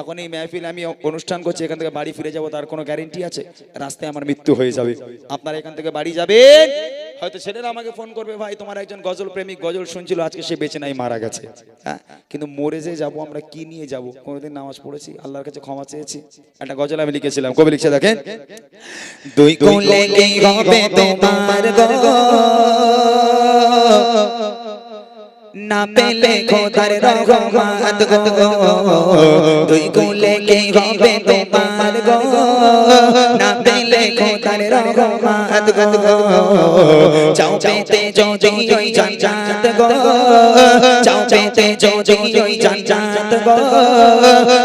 এখন এই মেহফিল আমি অনুষ্ঠান করছি, এখান থেকে বাড়ি ফিরে যাব, তার কোনো গ্যারেন্টি আছে? রাস্তায় আমার মৃত্যু হয়ে যাবে। আপনারা এখান থেকে বাড়ি যাবেন। হয়তো ছেলেরা আমাকে ফোন করবে, ভাই, তোমার একজন গজল প্রেমিক গজল শুনছিল, আজকে সে বেঁচে নাই, মারা গেছে। হ্যাঁ? কিন্তু মরে যে যাব, আমরা কি নিয়ে যাব? কোনোদিন নামাজ পড়েছি? আল্লাহর কাছে ক্ষমা চেয়েছি। একটা গজল আমি লিখেছিলাম। কবি লিখছে, দেখেন। দুই কোলে তোমার না পেলে খোদার রহমত গো। দুই কোলে কি হবে তোমার গো। না পেলে খোদার রহমত গো। চাও পেতে যদি ওই জান্নাত গো। চাও পেতে যদি ওই জান্নাত গো।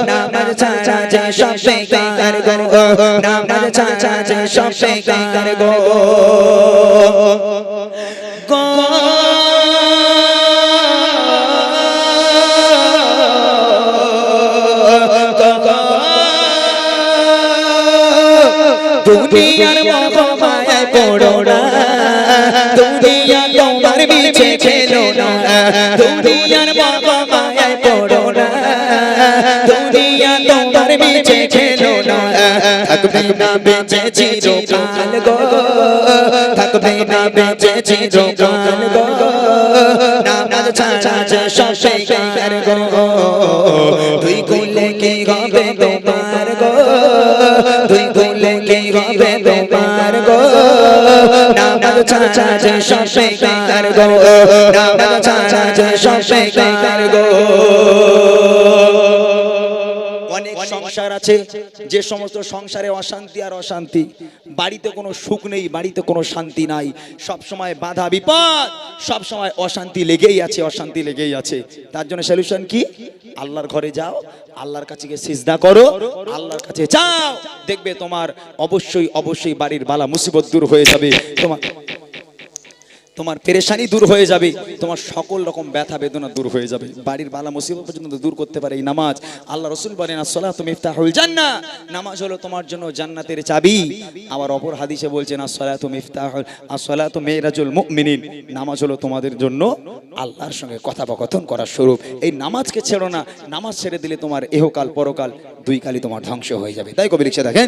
নামাজ ছাড়া যে সব বেকার গো। নামাজ ছাড়া যে সব বেকার গো দুনিয়ার মহামায়ায় পড়ো না দুনিয়া তোমার মিছে খেলো না দুনিয়ার মহামায়ায় পড়ো না দুনিয়া তোমার মিছে খেলো না থাকবে না বেঁচে চিরকাল গো থাকবে না বেঁচে চিরকাল গো নামাজ ছাড়া যে সব বেকার গো নামাজ ছাড়া যে সব বেকার গো নামাজ ছাড়া যে সব বেকার গো অনেক সংসার আছে, যে সমস্ত সংসারে অশান্তি আর অশান্তি, বাড়িতে কোনো সুখ নেই, বাড়িতে কোনো শান্তি নাই সব সময় বাধা বিপদ সব সময় অশান্তি লেগেই আছে, অশান্তি লেগেই আছে। তার জন্য সলিউশন কি? আল্লাহর ঘরে যাও, আল্লাহর কাছে গিয়ে সিজদা করো, আল্লাহর কাছে চাও দেখবে তোমার অবশ্যই অবশ্যই বাড়ির বালা মুসিবত দূর হয়ে যাবে। তোমার তোমার পেরেশানি দূর হয়ে যাবে, তোমার সকল রকম ব্যথা বেদনা দূর হয়ে যাবে। বাড়ির বালা মুসিবত পর্যন্ত দূর করতে পারে এই নামাজ। আল্লাহ রসুল বলেন আসসালাহ তুমি ইফতাহুল জান্না নামাজ হলো তোমার জন্য জান্নাতের চাবি। আবার অপর হাদিসে বলছেন আসসালাহ তুমি ইফতাহুল আসসালাহ তো মেয়েরাজুল মুমিনিন। নামাজ হলো তোমাদের জন্য আল্লাহর সঙ্গে কথোপকথন করার স্বরূপ। এই নামাজকে ছেড়ো না, নামাজ ছেড়ে দিলে তোমার এহকাল, পরকাল দুই কালই তোমার ধ্বংস হয়ে যাবে। তাই কবি লিখছে দেখেন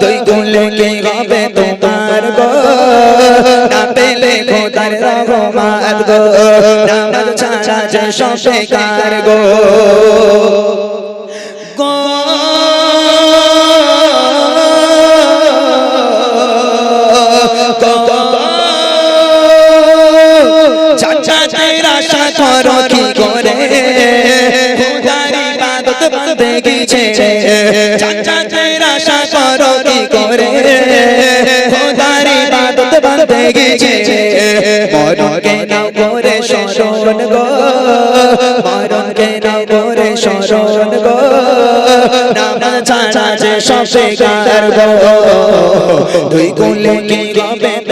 দুই গুলে কে হবে তোমার গো? না পেলে খোদার রহমত গো। নামাজ ছাড়া যে সব বেকার গো? করো করে? খোদার ইবাদত বন্দেগি মরণ কেন করে শরণ গো। মরণ কেন করে শরণ গো। নামাজ ছাড়া যে সবে গো। দুই কুলে কে হবে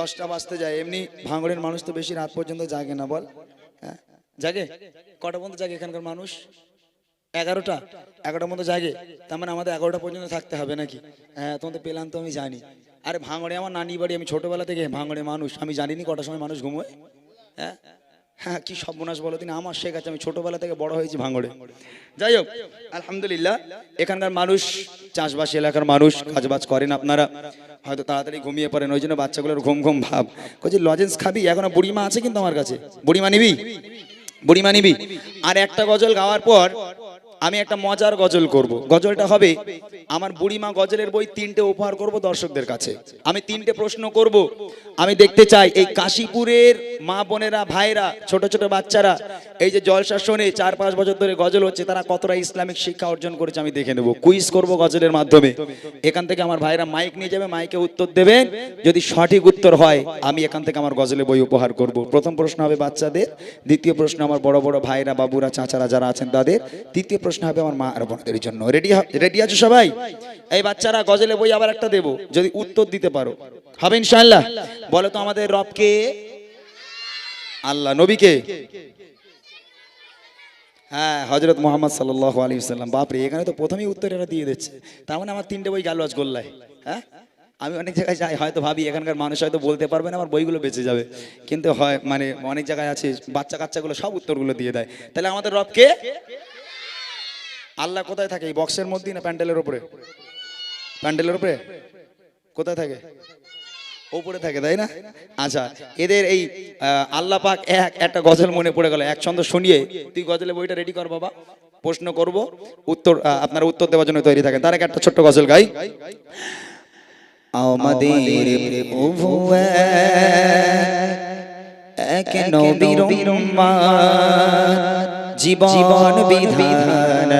দশটা বাজতে যায়, এমনি ভাঙড়ের মানুষ তো বেশি রাত পর্যন্ত জাগে না, বল। হ্যাঁ জাগে? কটা পর্যন্ত জাগে এখানকার মানুষ? এগারোটা? এগারোটা মতো জাগে? তার মানে আমাদের এগারোটা পর্যন্ত থাকতে হবে নাকি? হ্যাঁ তোমাদের পেলাম তো আমি জানি। আরে ভাঙড়ে আমার নানি বাড়ি, আমি ছোটবেলা থেকে ভাঙড়ে মানুষ। আমি জানিনি কটার সময় মানুষ ঘুমোয়। হ্যাঁ হ্যাঁ কি সর্বনাশ বলো তিনি? আমার শেখ আছে, আমি ছোটবেলা থেকে বড় হয়েছি ভাঙড়ে। যাই হোক, আলহামদুলিল্লাহ, এখানকার মানুষ, চাষবাস এলাকার মানুষ, কাজবাজ করেন আপনারা। হয়তো তাড়াতাড়ি ঘুমিয়ে পড়েন, ওই জন্য বাচ্চাগুলোর ঘুম ঘুম ভাব। বলছি লজেন্স খাবি? এখনও বুড়িমা আছে কিন্তু আমার কাছে। বুড়িমা নিবি? বুড়িমা নিবি? আর একটা গজল গাওয়ার পর আমি একটা মজার গজল করব। গজলটা হবে, আমার বুড়িমা গজলের বই তিনটে উপহার করব দর্শকদের কাছে। আমি তিনটে প্রশ্ন করব। আমি দেখতে চাই এই কাশীপুরের মা বোনেরা ভাইরা ছোট ছোট বাচ্চারা, এই যে জলসা শোনে চার পাঁচ বছর ধরে গজল হচ্ছে, তারা কতটা ইসলামিক শিক্ষা অর্জন করেছে আমি দেখে নেব। কুইজ করব গজলের মাধ্যমে। এখান থেকে আমার ভাইরা মাইক নিয়ে যাবে, মাইকে উত্তর দেবে। যদি সঠিক উত্তর হয়, আমি এখান থেকে আমার গজলের বই উপহার করব। প্রথম প্রশ্ন হবে বাচ্চাদের, দ্বিতীয় প্রশ্ন আমার বড় বড় ভাইরা বাবুরা, চাচারা যারা আছেন তাদের, তৃতীয় প্রশ্ন হবে আমার মা আর বোনদের জন্য। রেডি রেডি আছো সবাই? এই বাচ্চারা গজলে বই আবার একটা দেবো, যদি উত্তর দিতে পারো। হবে ইনশাআল্লাহ? বলো তো আমাদের রবকে? আল্লাহ, নবীকে? হ্যাঁ হজরত মোহাম্মদ সাল্লাহ আলী সাল্লাম বাপরে, এখানে তো প্রথমেই উত্তর এরা দিয়ে দিচ্ছে। তার মানে আমার তিনটে বই গেল আজ গোল্লায় হ্যাঁ? আমি অনেক জায়গায় যাই, হয়তো ভাবি এখানকার মানুষ হয়তো বলতে পারবে না, আমার বইগুলো বেঁচে যাবে। কিন্তু হয় মানে অনেক জায়গায় আছে বাচ্চা কাচ্চাগুলো সব উত্তরগুলো দিয়ে দেয়। তাহলে আমাদের রবকে? আল্লাহ কোথায় থাকে? এই বক্সের মধ্যে না প্যান্ডেলের উপরে? প্যান্ডেলের উপরে? কোথায় থাকে? ওপরে থাকে, তাই না? আচ্ছা এদের এই আল্লাহ পাক এক, একটা গজল মনে পড়ে গেল। এক ছন্দ শুনিয়ে তুই গজলে বইটা রেডি কর বাবা। প্রশ্ন করব, উত্তর আপনারা উত্তর দেওয়ার জন্য তৈরি থাকেন। তার একটা ছোট্ট গজল গাই। আমাদের এক নবীর জীবন বিধান।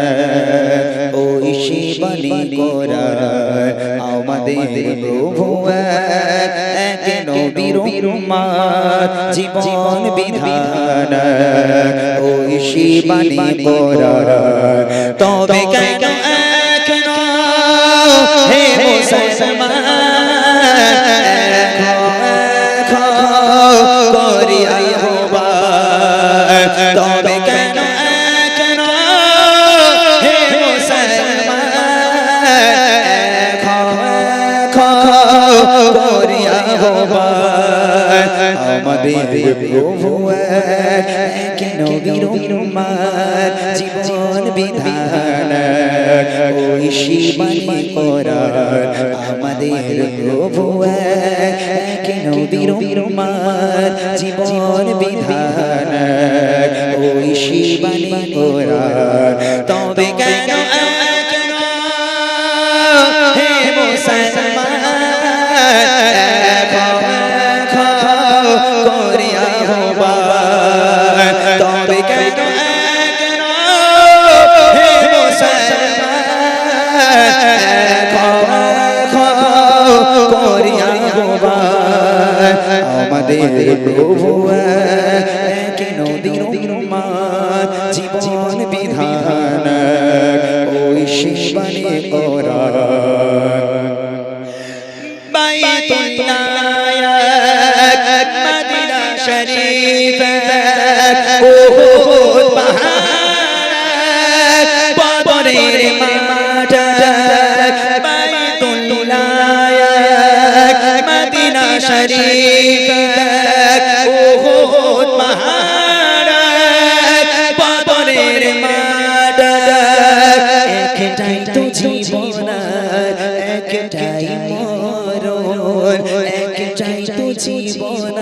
শিবানী করা আমাদের প্রভু এক নবীর উম্মাত, জীবন বিধান। ওই শিবানী করা তবে কেন আমাদের প্রভু এক নবীর উম্মার জীবন বিধান ওই শিবানী করার আমাদের প্রভু এক নবীর উম্মার জীবন বিধান ওই শিবানী করার তবে কেন কেন হবা তবে কেন হে মুসলমান হবা আমাদের একটাই মরণ একটাই তো জীবন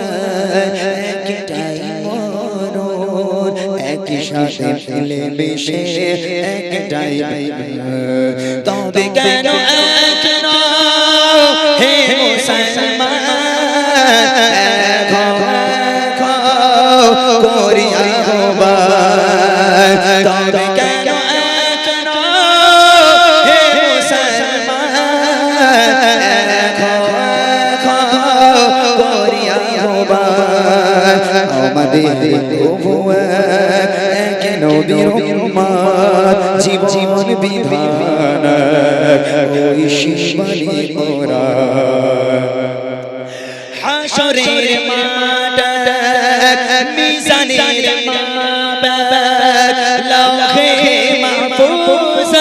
একটাই মরণ। একই সাথে ফেলে মিশে একটাই তবে কেন করিয়া হাসরের মাঠ মিজানের মাঠ লৌহে মাহফুজ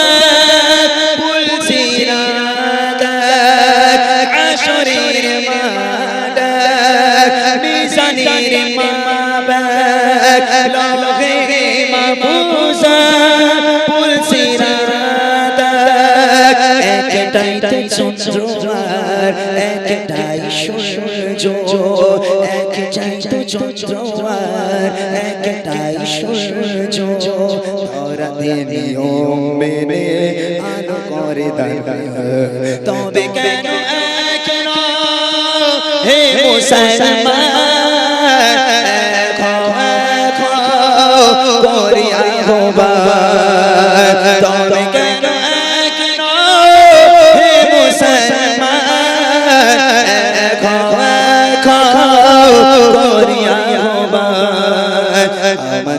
পুলসিরাত হাসরের মাঠ মিজানের মাঠ লহে মাহফুজা পুলসিরাত একটাই আর একটাই সূর্য একটাই তো চন্দ্র আর একটাই সূর্য। ধরাতে নিয়ম মেনে, আলো করে দাঁড়ায় তবে কেন কেন হে মুসলমান করিয়া হবা তবে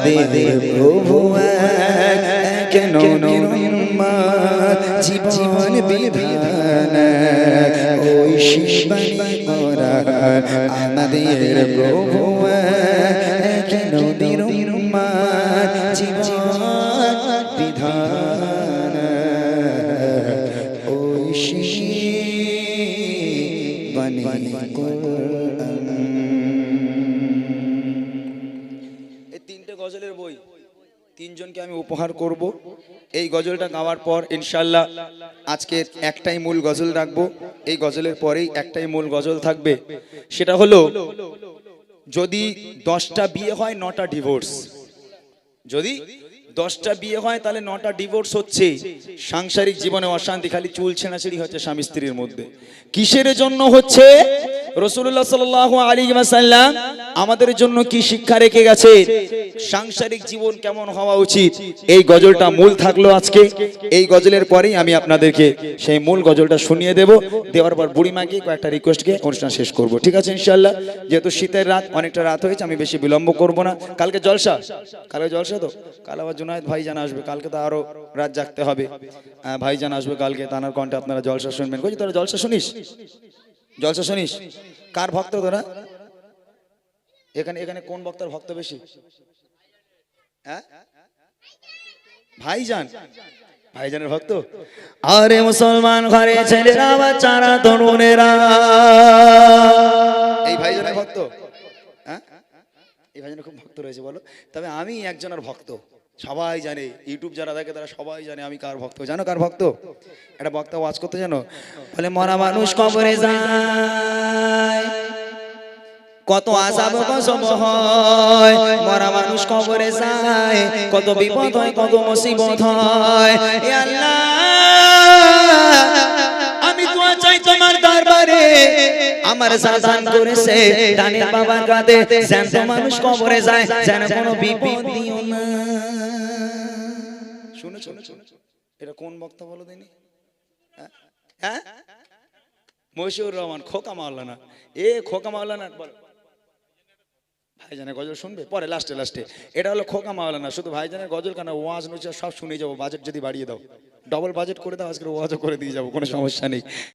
আমাদের প্রভু কেন জীবন বিধান? ওই শিবানী করা আমাদের প্রভু উপহার করব। এই গজলটা গাওয়ার পর ইনশাল্লাহ আজকে একটাই মূল গজল রাখব। এই গজলের পরেই একটাই মূল গজল থাকবে। সেটা হলো, যদি দশটা বিয়ে হয়, নটা ডিভোর্স যদি দশটা বিয়ে হয়, তাহলে নটা ডিভোর্স হচ্ছে। সাংসারিক জীবনে অশান্তি, খালি চুল ছেঁড়াছেড়ি হচ্ছে স্বামী স্ত্রীর মধ্যে। কিসের জন্য হচ্ছে? রসুল্লাহ সাল আলী সাল্লাম আমাদের জন্য কি শিক্ষা রেখে গেছে? সাংসারিক জীবন কেমন হওয়া উচিত? এই গজলটা মূল থাকল আজকে। এই গজলের পরেই আমি আপনাদেরকে সেই মূল গজলটা শুনিয়ে দেব। দেওয়ার পর বুড়িমাকে কয়েকটা রিকোয়েস্টকে অনুষ্ঠান শেষ করব। ঠিক আছে ইনশাল্লাহ যেহেতু শীতের রাত অনেকটা রাত হয়েছে আমি বেশি বিলম্ব করব না। কালকে জলসা? কালকে জলসা তো? কাল আবার জুনায়দ ভাইজান আসবে। কালকে তো আরও রাত জাগতে হবে। আহ, ভাইজান আসবে কালকে। তানার কণ্ঠে আপনারা জলসা শুনবেন। কই তোরা জলসা শুনিস? জলসা শুনিস? কার ভক্ত তোরা? এখানে এখানে কোন বক্তার ভক্ত বেশি? হ্যাঁ? ভাইজান। ভাইজানের ভক্ত? আরে মুসলমান ঘরে ছেলেরা, বাচ্চারা, তরুণেরা। এই ভাইজানের ভক্ত? হ্যাঁ? এই ভাইজানের খুব ভক্ত রয়েছে, বলো। তবে আমি একজনের ভক্ত। সবাই জানে, ইউটিউব যারা দেখে তারা সবাই জানে আমি কার ভক্ত। জানো কার ভক্ত? একটা বক্তা ওয়াজ করতে জানো? বলে, মরা মানুষ কবরে যায়, কত আজাব কসব হয়। মরা মানুষ কবরে যায়, কত বিপদ হয়, কত মুসিবত হয়। আমি তো চাই তোমার দরবারে আমার সাজান করেছে ডানের বাবার কাঁধে জ্যান্ত মানুষ কবরে যায়, যেন কোনো বিপদ দিও না। শুনেছো এটা কোন বক্তা বলো দিনি? হ্যাঁ? মশিউর রহমান, খোকা মাওলানা। এ খোকা মাওলানা, বলো। ভাইজানের গজল শুনবে? পরে, লাস্টে লাস্টে। এটা হলো খোকা মাওলানা, শুধু ভাইজানের গজল কেন ওয়াজ নুচা সব শুনে যাব, বাজেট যদি বাড়িয়ে দাও। ডবল বাজেট করে দাও আজকে ওয়াজও করে দিয়ে যাব, কোনো সমস্যা নেই।